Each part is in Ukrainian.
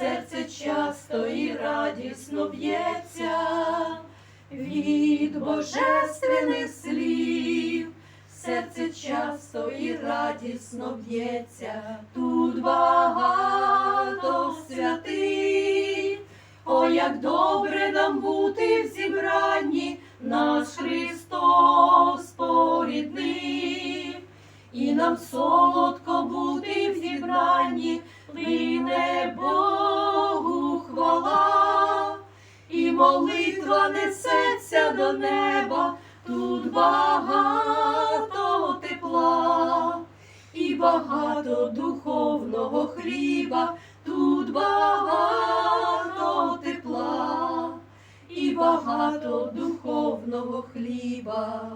серце часто і радісно б'ється від божественних слів, серце часто і радісно б'ється, тут багато святих. О, як добре нам бути в зібранні, нас Христос поріднив. І нам солодко бути в зібранні, лине Богу до неба, тут багато тепла, і багато духовного хліба, тут багато тепла, і багато духовного хліба.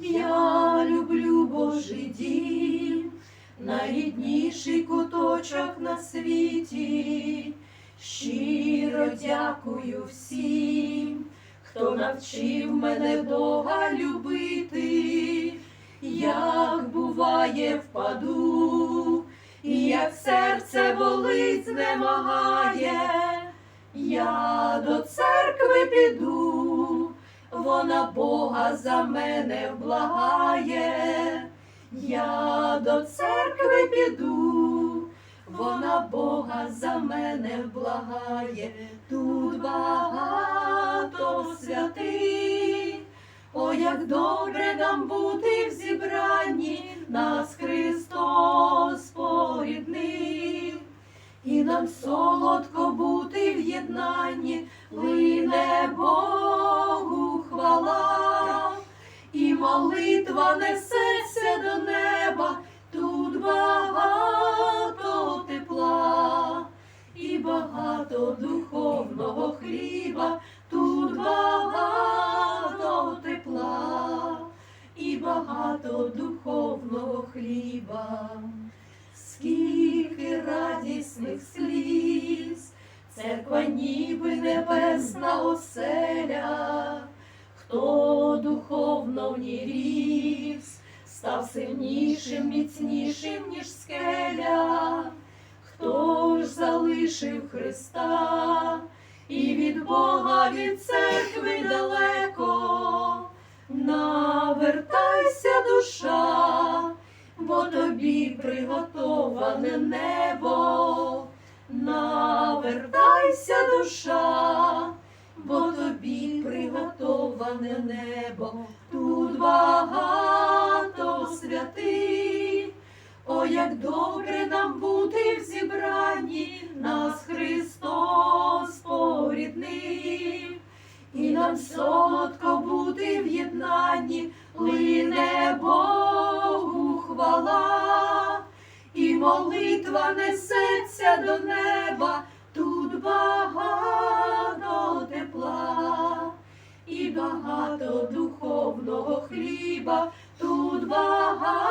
Я люблю Божий дім, найрідніший куточок на світі. Щиро дякую всім, хто навчив мене Бога любити, як буває впаду, як серце болить, знемагає, я до церкви піду вона Бога за мене вблагає, я до церкви піду, вона Бога за мене вблагає, тут багато святих, о, як добре нам бути в зібранні, нас Христос поріднив. І нам солодко бути в єднанні, лине Богу хвала, і молитва несеться до неба, тут багато тепла, і багато духовного хліба, хліба скільки радісних сліз, церква ніби небесна оселя, хто духовно в ній ріс, став сильнішим, міцнішим, ніж скеля, хто ж залишив Христа і від Бога від церкви далеко, навертайся душа приготоване небо, навертайся душа, бо тобі приготоване небо, тут багато святих, о, як добре нам бути в зібранні, нас Христос поріднив. І нам солодко бути в єднанні, лине Богу молитва несеться до неба, тут багато тепла, і багато духовного хліба, тут багато